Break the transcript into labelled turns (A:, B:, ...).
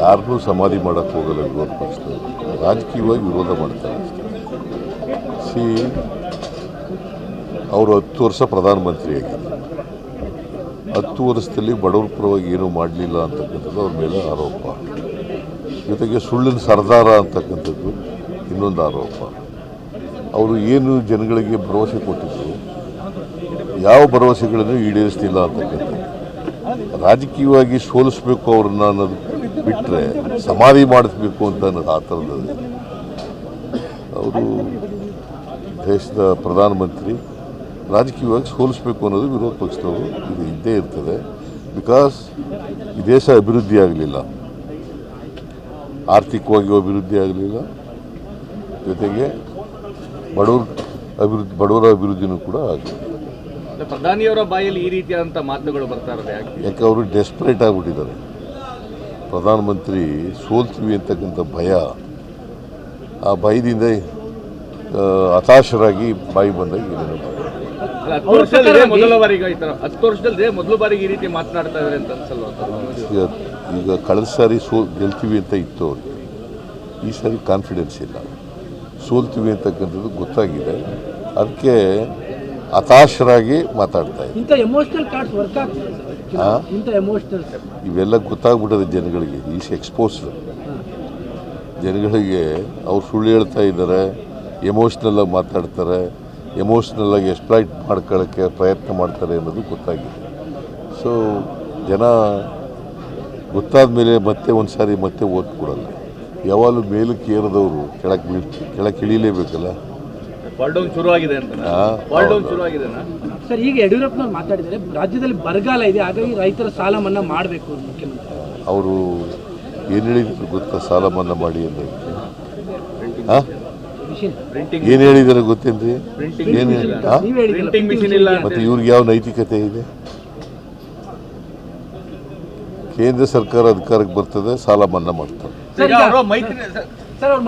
A: ಯಾರನ್ನೂ ಸಮಾಧಿ ಮಾಡೋಕ್ಕೆ ಹೋಗಲ್ಲ ವಿರೋಧ ಪಕ್ಷದವರು. ರಾಜಕೀಯವಾಗಿ ವಿರೋಧ ಮಾಡ್ತಾರೆ ಸಿ, ಅವರು ಹತ್ತು ವರ್ಷ ಪ್ರಧಾನಮಂತ್ರಿಯಾಗಿದ್ದರು ಹತ್ತು ವರ್ಷದಲ್ಲಿ ಬಡವರ ಪರವಾಗಿ ಏನೂ ಮಾಡಲಿಲ್ಲ ಅಂತಕ್ಕಂಥದ್ದು ಅವ್ರ ಮೇಲೆ ಆರೋಪ. ಜೊತೆಗೆ ಸುಳ್ಳಿನ ಸರ್ದಾರ ಅಂತಕ್ಕಂಥದ್ದು ಇನ್ನೊಂದು ಆರೋಪ. ಅವರು ಏನು ಜನಗಳಿಗೆ ಭರವಸೆ ಕೊಟ್ಟಿದ್ದರು ಯಾವ ಭರವಸೆಗಳನ್ನು ಈಡೇರಿಸ್ತಿಲ್ಲ ಅಂತಕ್ಕಂಥದ್ದು. ರಾಜಕೀಯವಾಗಿ ಸೋಲಿಸ್ಬೇಕು ಅವ್ರನ್ನ ಅನ್ನೋದು ಬಿಟ್ಟರೆ ಸಮಾಧಿ ಮಾಡಿಸ್ಬೇಕು ಅಂತ ಅನ್ನೋದು ಆ ಥರದ್ದು. ಅವರು ದೇಶದ ಪ್ರಧಾನಮಂತ್ರಿ, ರಾಜಕೀಯವಾಗಿ ಸೋಲಿಸ್ಬೇಕು ಅನ್ನೋದು ವಿರೋಧ ಪಕ್ಷದವರು, ಇದು ಇದ್ದೇ ಇರ್ತದೆ. ಬಿಕಾಸ್ ಈ ದೇಶ ಅಭಿವೃದ್ಧಿ ಆಗಲಿಲ್ಲ. ಆರ್ಥಿಕವಾಗಿ ಅಭಿವೃದ್ಧಿ ಆಗಲಿಲ್ಲ. ಜೊತೆಗೆ ಬಡವ್ರ ಅಭಿವೃದ್ಧಿ, ಬಡವರ ಅಭಿವೃದ್ಧಿನೂ ಕೂಡ ಆಗಲಿಲ್ಲ.
B: ಪ್ರಧಾನಿಯವರ ಬಾಯಲ್ಲಿ ಈ ರೀತಿಯಾದಂಥ ಮಾತುಗಳು ಬರ್ತಾ ಇರೋದು ಯಾಕೆ?
A: ಯಾಕೆ ಅವರು ಡೆಸ್ಪರೇಟ್ ಆಗಿಬಿಟ್ಟಿದ್ದಾರೆ. ಪ್ರಧಾನಮಂತ್ರಿ ಸೋಲ್ತೀವಿ ಅಂತಕ್ಕಂಥ ಭಯ ಆ ಭಯದಿಂದ ಹತಾಶರಾಗಿ ಬಾಯಿ ಬಂದಾಗ
B: ಮೊದಲ ಬಾರಿಗೆ ಹತ್ತು ವರ್ಷದಲ್ಲಿ ಮೊದಲ ಬಾರಿಗೆ ಈ ರೀತಿ ಮಾತನಾಡ್ತಾ ಇದ್ದಾರೆ ಅಂತ ಅನ್ಸಲ್ವ ಸರ್?
A: ಈಗ ಈಗ ಕಳೆದ ಸಾರಿ ಸೋ ಗೆಲ್ತೀವಿ ಅಂತ ಇತ್ತು ಅವ್ರಿಗೆ ಈ ಸಾರಿ ಕಾನ್ಫಿಡೆನ್ಸ್ ಇಲ್ಲ. ಸೋಲ್ತೀವಿ ಅಂತಕ್ಕಂಥದ್ದು ಗೊತ್ತಾಗಿದೆ. ಅದಕ್ಕೆ ಹತಾಶರಾಗಿ ಮಾತಾಡ್ತಾ ಇದ್ದಾರೆ ಇವೆಲ್ಲ ಗೊತ್ತಾಗ್ಬಿಟ್ಟದೆ ಜನಗಳಿಗೆ. ಈಸ್ ಎಕ್ಸ್ಪೋಸ್ಡ್ ಜನಗಳಿಗೆ ಅವ್ರು ಸುಳ್ಳು ಹೇಳ್ತಾ ಇದ್ದಾರೆ ಎಮೋಷ್ನಲ್ಲಾಗಿ ಮಾತಾಡ್ತಾರೆ ಎಮೋಷ್ನಲ್ಲಾಗಿ ಎಕ್ಸ್ಪ್ಲೈಟ್ ಮಾಡ್ಕೊಳ್ಳೋಕ್ಕೆ ಪ್ರಯತ್ನ ಮಾಡ್ತಾರೆ ಅನ್ನೋದು ಗೊತ್ತಾಗಿದೆ. ಸೊ ಜನ ಗೊತ್ತಾದ ಮೇಲೆ ಮತ್ತೆ ಒಂದು ಸಾರಿ ಮತ್ತೆ ಓದ್ಕೊಡಲ್ಲ ಯಾವಾಗಲೂ ಮೇಲಕ್ಕೆ ಏರದವರು ಕೆಳಕ್ಕೆ ಕೆಳಕ್ಕೆ ಇಳಿಲೇಬೇಕಲ್ಲ?
C: ಸರ್ ಈಗ ಯಡಿಯೂರಪ್ಪನವ್ರು ಮಾತಾಡಿದ್ದಾರೆ ರಾಜ್ಯದಲ್ಲಿ ಬರಗಾಲ ಇದೆ ಹಾಗಾಗಿ ರೈತರ ಸಾಲ ಮನ್ನಾ ಮಾಡಬೇಕು ಮುಖ್ಯಮಂತ್ರಿ.
A: ಅವರು ಏನು ಹೇಳಿದ್ರು ಗೊತ್ತಾ ಸಾಲ ಮನ್ನಾ ಮಾಡಿ ಅಂತ? ಏನು ಹೇಳಿದ್ದಾರೆ ಗೊತ್ತೇನ್ರಿ? ಏನು ಮತ್ತು ಇವ್ರಿಗೆ ಯಾವ ನೈತಿಕತೆ ಇದೆ? ಕೇಂದ್ರ ಸರ್ಕಾರ ಅಧಿಕಾರಕ್ಕೆ ಬರ್ತದೆ ಸಾಲ ಮನ್ನಾ ಮಾಡ್ತಾರೆ.